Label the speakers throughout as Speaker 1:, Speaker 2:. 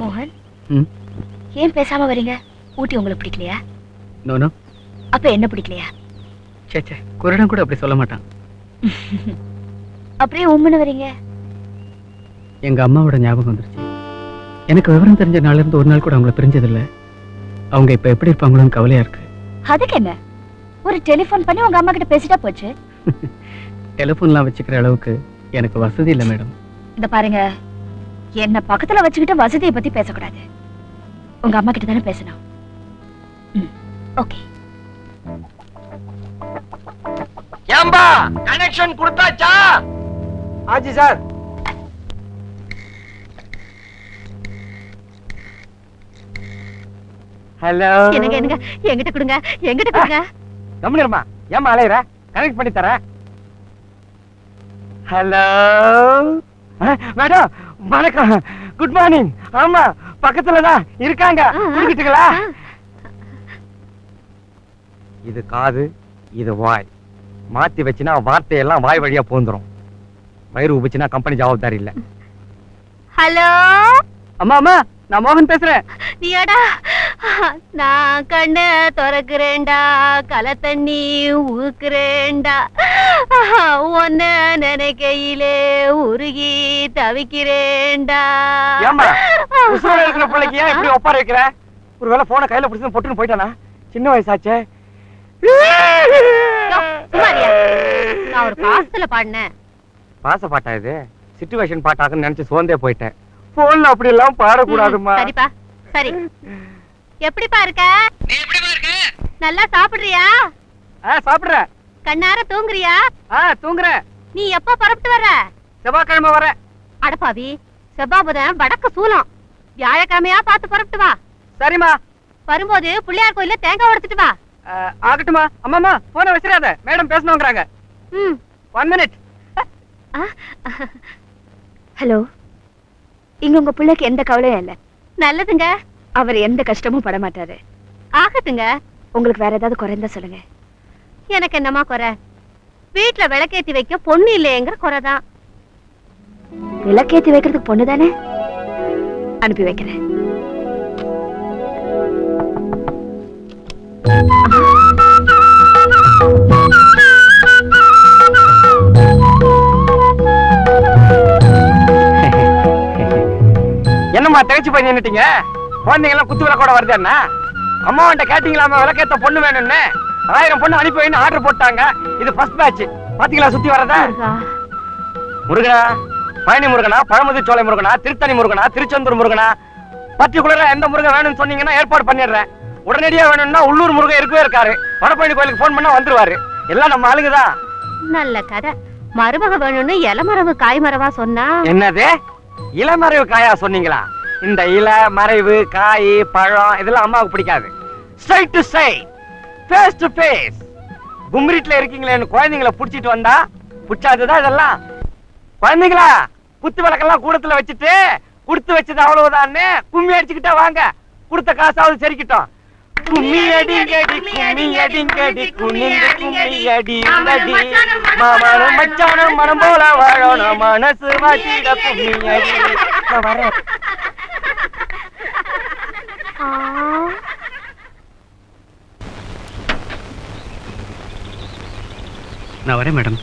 Speaker 1: மோகன்? ஏன் பேசாம வரீங்க? ஊட்டி உங்களுக்கு பிடிக்கலையா?
Speaker 2: நோனோ
Speaker 1: அப்ப என்ன பிடிக்கலையா?
Speaker 2: சே சே குரடன் கூட அப்படி சொல்ல மாட்டான்.
Speaker 1: அப்படியே உம்முன்னு வரீங்க?
Speaker 2: எங்க அம்மாவோட ஞாபகம் வந்துருச்சு. எனக்கு விவரம் தெரிஞ்ச நாள்ல இருந்து ஒரு நாள் கூட அவங்கள பிரிஞ்சதில்ல. அவங்க இப்ப எப்படி இருப்பாங்களோன்னு கவலையா இருக்கு.
Speaker 1: அதுக்கு என்ன? ஒரு டெலிபோன் பண்ணி உங்க அம்மா கிட்ட பேசிட்டா போச்சு.
Speaker 2: டெலிஃபோன்லாம் வச்சுக்கிற அளவுக்கு எனக்கு வசதி இல்லை மேடம்.
Speaker 1: இந்த பாருங்க. என்ன பக்கத்துல வச்சுக்கிட்டு வசதியை பத்தி பேசக்கூடாது. உங்க அம்மா கிட்ட தானே பேசணும். ஓகே.
Speaker 3: ஏம்பா கனெக்ஷன் கொடுத்தாச்சா?
Speaker 4: ஆச்சு சார். ஹலோ
Speaker 1: என்னங்க என்னங்க? என்கிட்ட கொடுங்க என்கிட்ட கொடுங்க.
Speaker 4: கம்மிடுமா ஏமா அலையிற? கனெக்ட் பண்ணி தரேன். ஹலோ மேடம் வணக்கம். குட் மார்னிங் ஆமா பக்கத்துல தான் இருக்காங்க குடிக்கிட்டுங்களா? இது காது இது வாய். மாத்தி வச்சுனா வார்த்தையெல்லாம் வாய் வழியா போந்துரும். வயிறு உபிச்சுனா கம்பெனி ஜவாப்தாரி இல்ல.
Speaker 1: ஹலோ?
Speaker 2: அம்மா அம்மா நான் மோகன் பேசுறேன்.
Speaker 1: நீயாடா? நான் கண்ண திறக்கிறேன்டா களை தண்ணி ஊக்குறேன்டா. உன்ன நினைக்கையிலே உருகி
Speaker 4: இருக்கிற பிள்ளைக்கு ஏன் இப்படி ஒப்பார வைக்கிற? ஒருவேளை போனை கையில பிடிச்சு பொட்டுன்னு போயிட்டானா? சின்ன வயசாச்சே?
Speaker 1: நான் ஒரு பாசத்துல பாடினேன்.
Speaker 4: பாச பாட்டா இது? சிச்சுவேஷன் பாட்டாக்குன்னு நினைச்சு சோர்ந்தே போயிட்டேன். போன்ல அப்படி எல்லாம் பாடக்கூடாதுமா
Speaker 1: சரிப்பா. சரி. எப்படிப்பா இருக்க?
Speaker 3: நீ எப்படிமா இருக்க?
Speaker 1: நல்லா சாப்பிடுறியா?
Speaker 2: ஆ சாப்பிடுறேன்.
Speaker 1: கண்ணார தூங்குறியா?
Speaker 2: ஆ தூங்குறேன்.
Speaker 1: நீ எப்ப புறப்பட்டு வர்ற?
Speaker 2: செவ்வாய்க்கிழமை வரேன்.
Speaker 1: அடப்பாவி செவ்வாபுதன் வடக்கு சூலம். வியாழக்கிழமையா பார்த்து புறப்பட்டு வா.
Speaker 2: சரிம்மா.
Speaker 1: வரும்போது பிள்ளையார் கோயில்ல தேங்காய் உடைச்சிட்டு வா.
Speaker 2: ஆகட்டுமா அம்மாமா போனை வச்சிடாத. மேடம் பேசணுங்கிறாங்க.
Speaker 1: ம்.
Speaker 2: One minute
Speaker 1: hello. இங்க உங்க பிள்ளைக்கு எந்த கவலையும் இல்ல. நல்லதுங்க. அவர் எந்த கஷ்டமும் பட மாட்டாரு ஆகட்டுங்க. உங்களுக்கு வேற ஏதாவது குறைந்தா சொல்லுங்க. எனக்கு என்னமா குறை? வீட்டுல விளக்கேத்தி வைக்க பொண்ணு இல்லையங்கிற குறைதான். விளக்கேத்தி வைக்கிறதுக்கு பொண்ணு தானே? அனுப்பி வைக்கிறேன்.
Speaker 4: என்னம்மா தகச்சு போய் நின்னுட்டீங்க? குழந்தைங்க எல்லாம் குத்து விளக்கோட வருதுன்னா அம்மாவன்ட்ட கேட்டீங்களாமா விளக்கேத்த பொண்ணு வேணும்னு? ஆயிரம் பொண்ணு அனுப்பி வைன்னு ஆர்டர் போட்டாங்க. இது ஃபர்ஸ்ட் பேட்ச் பாத்தீங்களா சுத்தி வரதா? முருகனா பழனி முருகனா பழமுதிர் சோலை முருகனா திருத்தணி முருகனா திருச்செந்தூர் முருகனா பர்டிகுலரா எந்த முருகன் வேணும்னு சொன்னீங்கன்னா ஏற்பாடு பண்ணிடுறேன். உடனடியா வேணும்னா உள்ளூர் முருகன் இருக்கவே இருக்காரு. வடபழனி கோயிலுக்கு ஃபோன் பண்ணா வந்துருவாரு. எல்லாம் நம்ம ஆளுங்கதான்
Speaker 1: நல்ல கதை. மருமக வேணும்னு இளமரவு காய்மரவா சொன்னா?
Speaker 4: என்னது? இளமறைவு காயா சொன்னீங்களா? இந்த இலை மறைவு காய் பழம் இதெல்லாம் அம்மாவுக்கு பிடிக்காது. Straight to straight face to face கும்மிரிட்ல இருக்கீங்களேன்னு குழந்தைங்களை புடிச்சிட்டு வந்தா புடிச்சாதுதான் இதெல்லாம்? குழந்தைங்களா குத்து விளக்கெல்லாம் கூடத்துல வச்சுட்டு கொடுத்து வச்சது அவ்வளவுதான்னு கும்மி அடிச்சுக்கிட்டா வாங்க. கொடுத்த காசாவது சரிக்கிட்டோம். கும்மி அடிங்கடி கும்மி அடிங்கடி குனிந்து கும்மி அடி அடி மனம் போல வாழணும் மனசு வாசிட கும்மி அடி. நான் வரேன்.
Speaker 2: நான் வரேன் மேடம்.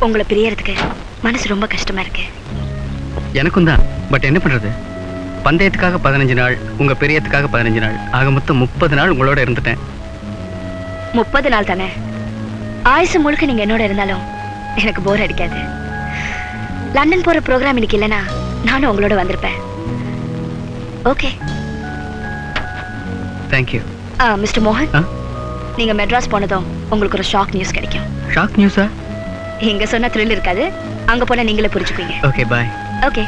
Speaker 1: உங்களை பிரியறதுக்கு மனசு ரொம்ப கஷ்டமா இருக்கு.
Speaker 2: எனக்கும் தான். பட் என்ன பண்றது? பந்தயத்துக்காக பதினஞ்சு நாள் உங்க பெரியத்துக்காக பதினஞ்சு நாள். ஆக மொத்தம் முப்பது நாள் உங்களோட இருந்துட்டேன்.
Speaker 1: முப்பது நாள் தானே? ஆயுசு முழுக்க நீங்க என்னோட இருந்தாலும் எனக்கு போர் அடிக்காது. லண்டன் போற ப்ரோக்ராம் இன்னைக்கு இல்லைன்னா நானும் உங்களோட வந்திருப்பேன். ஓகே
Speaker 2: தேங்க்யூ
Speaker 1: மிஸ்டர் மோகன்? நீங்க மெட்ராஸ் போனதும் உங்களுக்கு ஒரு ஷாக் நியூஸ் கிடைக்கும்.
Speaker 2: ஷாக் நியூஸா?
Speaker 1: இங்க சொன்ன த்ரில் இருக்காது. அங்க போனா நீங்களே புரிஞ்சுக்குவீங்க.
Speaker 2: Okay bye
Speaker 1: okay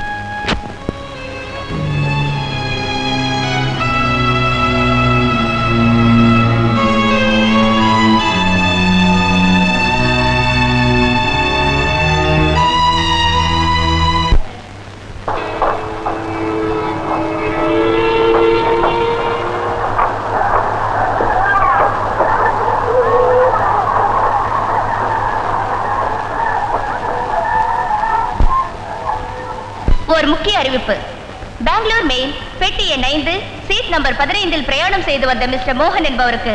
Speaker 1: Bangalore mail பெட்டி எண் ஐந்து சீட் நம்பர் பதினைந்தில் பிரயாணம் செய்து வந்த மிஸ்டர் மோகன் என்பவருக்கு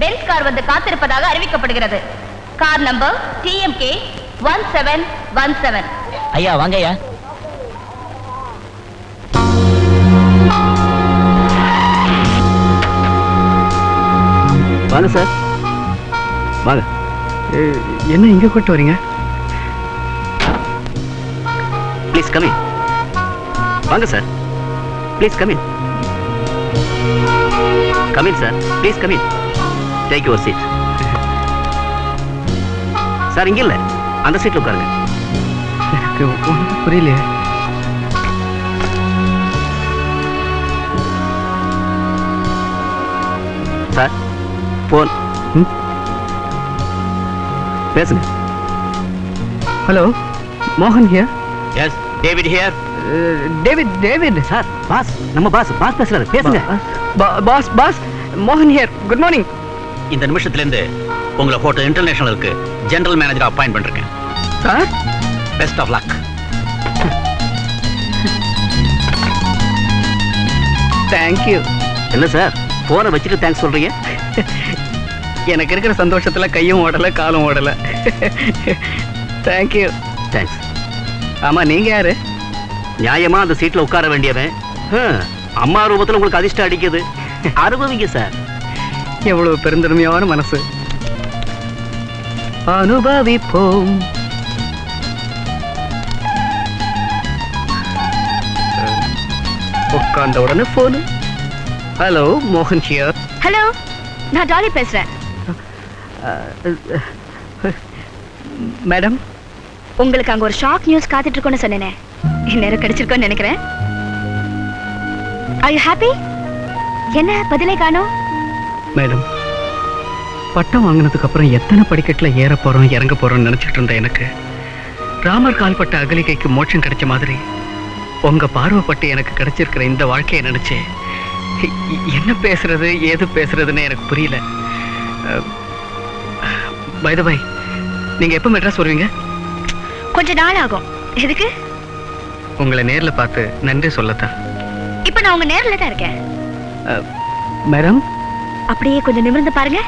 Speaker 1: பென்ஸ் கார் வந்து காத்திருப்பதாக அறிவிக்கப்படுகிறது. Car number DMK one seven one seven
Speaker 5: ஐயா வாங்க ஐயா.
Speaker 2: வாங்க சார். வாங்க. என்ன இங்க கூட்டு வரீங்க?
Speaker 6: ப்ளீஸ் கமின் வாங்க sir. Please come in come in sir please come in take your seat sir இங்க இல்ல. அந்த சீட்ல உட்காருங்க.
Speaker 2: எனக்கு ஒன்றும் புரியலையே.
Speaker 6: சார் போன்
Speaker 2: ம்?
Speaker 6: பேசுங்க.
Speaker 2: ஹலோ மோகன் here
Speaker 6: yes David here
Speaker 2: David David
Speaker 6: sir boss நம்ம பாஸ் பாஸ் பேசுறாரு பேசுங்க.
Speaker 2: பாஸ் பாஸ் மோகன் ஹியர் குட் மார்னிங்
Speaker 6: இந்த நிமிஷத்துல இருந்து உங்களை போட்டோ இன்டர்நேஷனலுக்கு ஜெனரல் மேனேஜர் அப்பாயிண்ட் பண்றேன்
Speaker 2: sir
Speaker 6: best of luck
Speaker 2: thank you
Speaker 6: என்ன சார் போனை வச்சுட்டு தேங்க்ஸ் சொல்றீங்க?
Speaker 2: எனக்கு இருக்கிற சந்தோஷத்துல கையும் ஓடல காலும் ஓடல. தேங்க்யூ
Speaker 6: தேங்க்ஸ்
Speaker 2: ஆமா நீங்க யாரு?
Speaker 6: நியாயமா அந்த சீட்ல உட்கார வேண்டியவன்? அம்மா ரூபத்துல உங்களுக்கு அதிர்ஷ்டம் அடிக்குது. அனுபவிங்க சார்
Speaker 2: எவ்வளவு பெருந்தன்மையான மனசு. அனுபவிப்போம். உட்கார்ந்த உடனே போனு ஹலோ மோகன் ஹியர்
Speaker 1: ஹலோ நான் டாலி பேசுறேன்.
Speaker 2: மேடம்
Speaker 1: உங்களுக்கு அங்க ஒரு ஷாக் நியூஸ் காத்துட்டு இருக்கோன்னு சொன்னேனே. இந்நேரம் கிடைச்சிருக்கோன்னு நினைக்கிறேன். ஐ ஹாப்பி என்ன பதிலே காணோம்?
Speaker 2: மேடம் பட்டம் வாங்கினதுக்கு அப்புறம் எத்தனை படிக்கட்டுல ஏற போறோம் இறங்க போறோம்னு நினைச்சிட்டு இருந்த எனக்கு. ராமர் கால்பட்ட அகலிகைக்கு மோட்சம் கிடைச்ச மாதிரி உங்க பார்வைப்பட்டு எனக்கு கிடைச்சிருக்கிற இந்த வாழ்க்கையை நினைச்சு என்ன பேசுறது ஏது பேசுறதுன்னு எனக்கு புரியல. பை பை நீங்க எப்ப மெட்ராஸ் வருவீங்க?
Speaker 1: கொஞ்ச நாள் ஆகும். எதுக்கு?
Speaker 2: உங்களை நேர்ல பார்த்து நன்றி சொல்லத்தான்.
Speaker 1: இப்ப நான் உங்க நேர்ல தான் இருக்கேன்.
Speaker 2: மேடம்?
Speaker 1: அப்படியே கொஞ்சம் நிமிர்ந்து பாருங்க.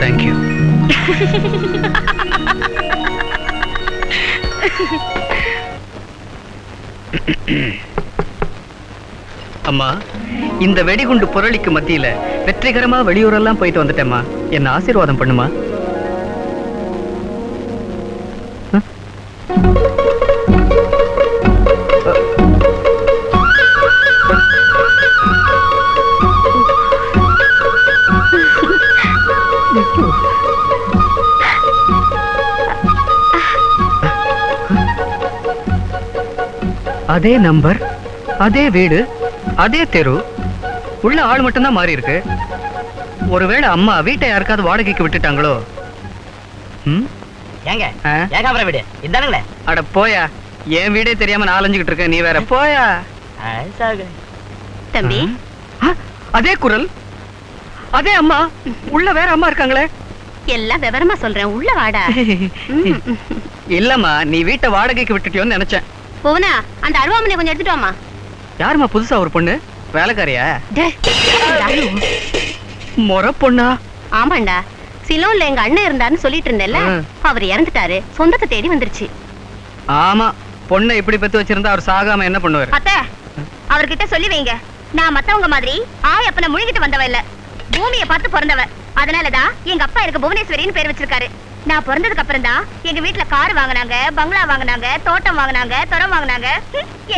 Speaker 2: தேங்க்யூ அம்மா இந்த வெடிகுண்டு புரளிக்கு மத்தியில வெற்றிகரமா வெளியூரெல்லாம் போயிட்டு வந்துட்டேம்மா. என்ன ஆசீர்வாதம் பண்ணுமா? அதே நம்பர் அதே வீடு அதே தெரு. உள்ள ஆள் மட்டும்தான் மாறி இருக்கு. ஒருவேளை அம்மா வீட்டை யாருக்காவது வாடகைக்கு விட்டுட்டாங்களோ? ம்?
Speaker 5: ஏங்க
Speaker 2: ஆ?
Speaker 5: ஏகாபுர வீடு. இதானுங்களே
Speaker 2: அட போயா என் வீடே தெரியாம நான் அலைஞ்சுக்கிட்டு இருக்கேன் நீ வேற போயா?
Speaker 1: தம்பி?
Speaker 2: அதே குரல். அதே அம்மா உள்ள வேற அம்மா இருக்காங்களே.
Speaker 1: எல்லாம் விவரமா சொல்றேன் உள்ள வாடா.
Speaker 2: இல்லம்மா நீ வீட்டை வாடகைக்கு விட்டுட்டியோன்னு நினைச்சேன்.
Speaker 1: புவனா அந்த அருவாமனை கொஞ்சம் எடுத்துட்டு வாமா
Speaker 2: யாரும்மா புதுசா ஒரு பொண்ணு? வேலைக்காரியா. முறை பொண்ணா?
Speaker 1: ஆமாண்டா. சிலோன்ல எங்க அண்ணன் இருந்தாருன்னு சொல்லிட்டு இருந்தேன்ல. அவர் இறந்துட்டாரு. சொந்தத்தை தேடி வந்துருச்சு.
Speaker 2: ஆமா பொண்ணை இப்படி பத்தி வச்சிருந்தா அவர் சாகாம என்ன பண்ணுவாரு?
Speaker 1: அத்த அவர்கிட்ட சொல்லி வைங்க. நான் மத்தவங்க மாதிரி ஆய் அப்பனை முழுகிட்டு வந்தவ இல்ல. பூமியை பார்த்து பிறந்தவ அதனாலதான் எங்க அப்பா எனக்கு புவனேஸ்வரின்னு பேர் வச்சிருக்காரு. நான் பிறந்ததுக்கு அப்புறம் தான் எங்க வீட்டுல கார் வாங்குனாங்க பங்களா வாங்குனாங்க தோட்டம் வாங்குனாங்க துறம் வாங்குனாங்க.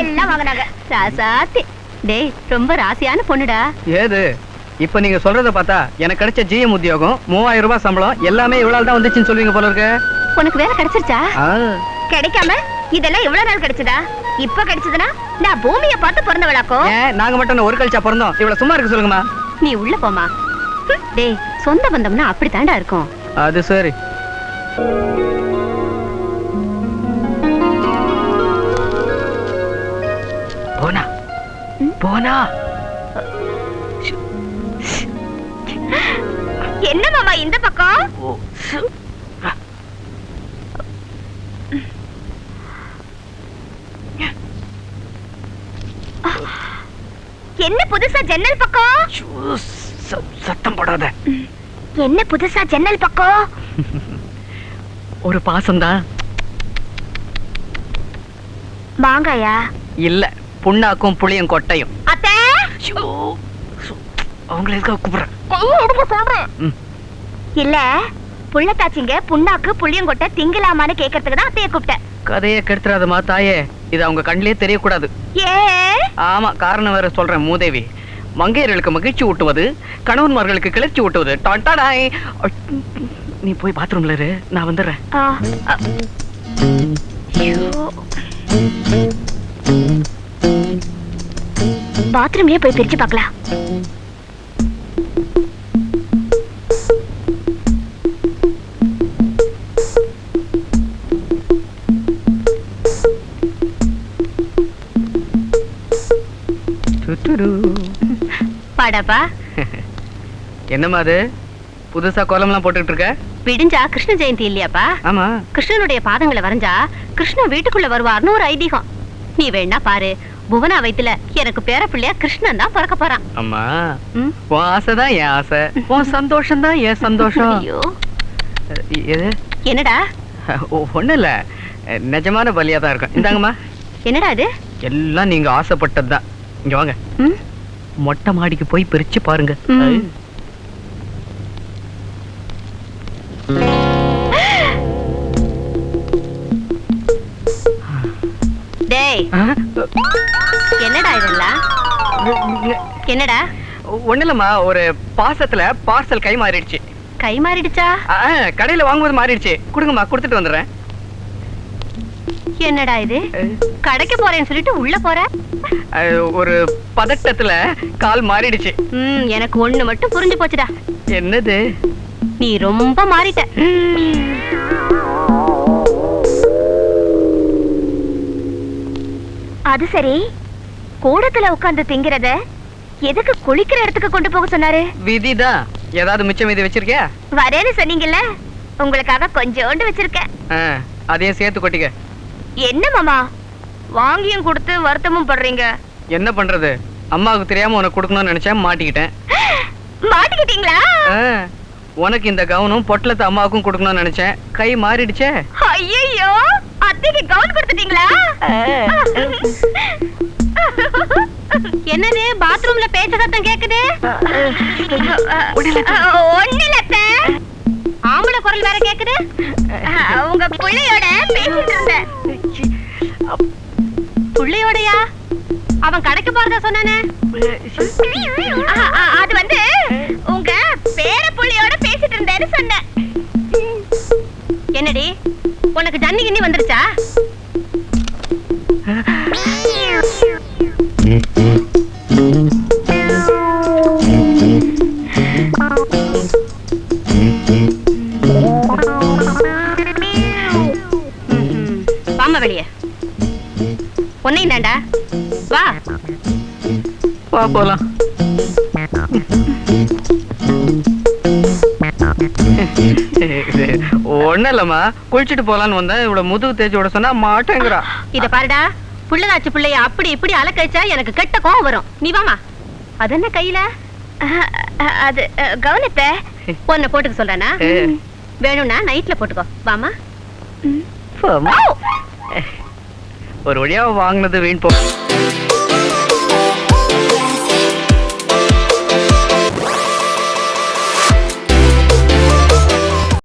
Speaker 1: எல்லாம் வாங்குனாங்க. ராசாத்தி டேய் ரொம்ப ராசியான பொண்ணுடா.
Speaker 2: ஏது? இப்ப நீங்க சொல்றத பார்த்தா எனக்கு கிடைச்ச ஜிஎம் உத்தியோகம் மூவாயிரம் ரூபாய் சம்பளம் எல்லாமே இவ்வளவு தான் வந்துச்சுன்னு சொல்லுவீங்க போல இருக்கு.
Speaker 1: உனக்கு வேலை கிடைச்சிருச்சா? கிடைக்காம இதெல்லாம் எவ்வளவு நாள் கிடைச்சதா? இப்ப கிடைச்சதுன்னா நான் பூமியை பார்த்து பிறந்தவளாக்கோ
Speaker 2: நாங்க மட்டும் ஒரு கழிச்சா பிறந்தோம்? இவ்வளவு சும்மா இருக்கு சொல்லுங்கம்மா.
Speaker 1: நீ உள்ள போமா டேய் சொந்த பந்தம்னா அப்படித்தாண்டா இருக்கும்.
Speaker 2: அது சரி. போனா? போனா?
Speaker 1: என்ன மாமா இந்த பக்கம்? என்ன புதுசா ஜன்னல் பக்கம்?
Speaker 2: சத்தம் போடாத.
Speaker 1: என்ன புதுசா ஜன்னல் பக்கம்?
Speaker 2: ஒரு பாசம்தான்.
Speaker 1: மாங்காயா
Speaker 2: இல்ல புண்ணாக்கும் புளியும் கொட்டையும்.
Speaker 1: அத்தை!
Speaker 2: அவங்கள எதுக்காக கூப்பிடுறேன்?
Speaker 1: கையை எடுக்க சொல்றேன். இல்ல புள்ளத்தாச்சிங்க புண்ணாக்கு புளியங்கொட்டை திங்கலாமான்னு கேக்குறதுக்கு தான் அத்தைய கூப்பிட்டேன்.
Speaker 2: கதையை கெடுத்துறாதம்மா தாயே. இது அவங்க கண்ணிலே தெரியக்கூடாது.
Speaker 1: ஏ?
Speaker 2: ஆமா காரணம் வேற சொல்றேன் மூதேவி. மங்கையர்களுக்கு மகிழ்ச்சி ஊட்டுவது கணவன்மார்களுக்கு கிளர்ச்சி ஊட்டுவது. டாண்டாடாய். நீ போய் பாத்ரூம்ல இரு. நான் வந்துடுறேன்.
Speaker 1: பாத்ரூம்லயே போய் பிரிச்சு பார்க்கலாம். பாடாப்பா.
Speaker 2: என்னம்மா அது? புதுசா கோலம்லாம் போட்டுட்டு இருக்க?
Speaker 1: விடிஞ்சா கிருஷ்ண ஜெயந்தி இல்லையாப்பா?
Speaker 2: ஆமா.
Speaker 1: கிருஷ்ணனுடைய பாதங்களை வரைஞ்சா கிருஷ்ணன் வீட்டுக்குள்ள வருவார்னு ஒரு ஐதீகம். நீ வேணா பாரு புவனா வயித்துல எனக்கு பேர பிள்ளையா கிருஷ்ணன் தான் பிறக்க போறான்.
Speaker 2: அம்மா? உன் ஆசைதான் என் ஆசை. உன் சந்தோஷம் தான் என் சந்தோஷம்.
Speaker 1: ஐயோ. என்னடா?
Speaker 2: ஒண்ணு இல்ல. நிஜமான பலியா தான் இருக்கும். இந்தாங்கம்மா.
Speaker 1: என்னடா இது
Speaker 2: எல்லாம் நீங்க ஆசைப்பட்டது தான் இங்க வாங்க? மொட்டை மாடிக்கு போய் பிரிச்சு பாருங்க.
Speaker 1: டேய்? என்னடா இதெல்லாம்? என்னடா?
Speaker 2: ஒண்ணு இல்லம்மா ஒரு பாசத்துல பார்சல் கை மாறிடுச்சு.
Speaker 1: கை மாறிடுச்சா?
Speaker 2: கடையில வாங்கும்போது மாறிடுச்சு. கொடுங்கம்மா கொடுத்துட்டு வந்துடுறேன்.
Speaker 1: என்னடா இது? கடைக்கு போறேன்னு சொல்லிட்டு உள்ள போற?
Speaker 2: ஒரு பதட்டத்துல கால் மாறிடுச்சு.
Speaker 1: எனக்கு ஒண்ணு மட்டும் புரிஞ்சு போச்சுடா.
Speaker 2: என்னது?
Speaker 1: நீ ரொம்ப மாறிட்ட. அது சரி. கூடத்துல உட்கார்ந்து திங்கிறத எதுக்கு குளிக்கிற இடத்துக்கு கொண்டு போக சொன்னாரு?
Speaker 2: விதிதான் ஏதாவது மிச்சம் மீதி வச்சிருக்கியா?
Speaker 1: வரேன்னு சொன்னீங்கல்ல உங்களுக்காக கொஞ்சோண்டு வச்சிருக்கேன்.
Speaker 2: அதையும் சேர்த்து கொட்டிக்க.
Speaker 1: என்ன மாமா? வாங்கியும் கொடுத்து வருத்தமும் படுறீங்க.
Speaker 2: என்ன பண்றது? அம்மாவுக்கு தெரியாம உனக்கு கொடுக்கணும்னு நினைச்சேன் மாட்டிக்கிட்டேன்.
Speaker 1: மாட்டிக்கிட்டீங்களா?
Speaker 2: உனக்கு இந்த கவுனும் பொட்டலத்தை அம்மாவுக்கும் கொடுக்கணும்னு நினைச்சேன். கை மாறிடுச்சே.
Speaker 1: ஐயோ அத்தைக்கு கவுன் கொடுத்துட்டீங்களா என்னது பாத்ரூம்ல பேச்ச சத்தம் கேக்குது? ஒண்ணு இல்ல அத்தை. ஆம்பளை குரல் வேற கேக்குது. உங்க புள்ளையோட பேசிட்டு இருந்தேன் புள்ளையோடயா? அவன் கடைக்கு போறதா சொன்னானே. அது வந்து உங்க பேர புள்ளையோட பேசிட்டு இருந்தேன்னு சொன்னேன். என்னடி உனக்கு ஜன்னி கிண்ணி வந்துருச்சா?
Speaker 2: இல்லம்மா குளிச்சுட்டு போலான்னு வந்தேன். இவ்வளவு முதுகு தேய்ச்சி விட சொன்னா மாட்டேங்கிறா.
Speaker 1: இத பாருடா புள்ளதாச்சு பிள்ளைய அப்படி இப்படி அலக்கழிச்சா எனக்கு கெட்ட கோவம் வரும். நீ வாமா. அது என்ன கையில? அது கவனத்தை உன்னை போட்டுக்க சொல்றேனா. வேணும்னா நைட்ல போட்டுக்கோ. வாமா.
Speaker 2: போம்மா. ஒரு வழியா வாங்கினது வீண் போ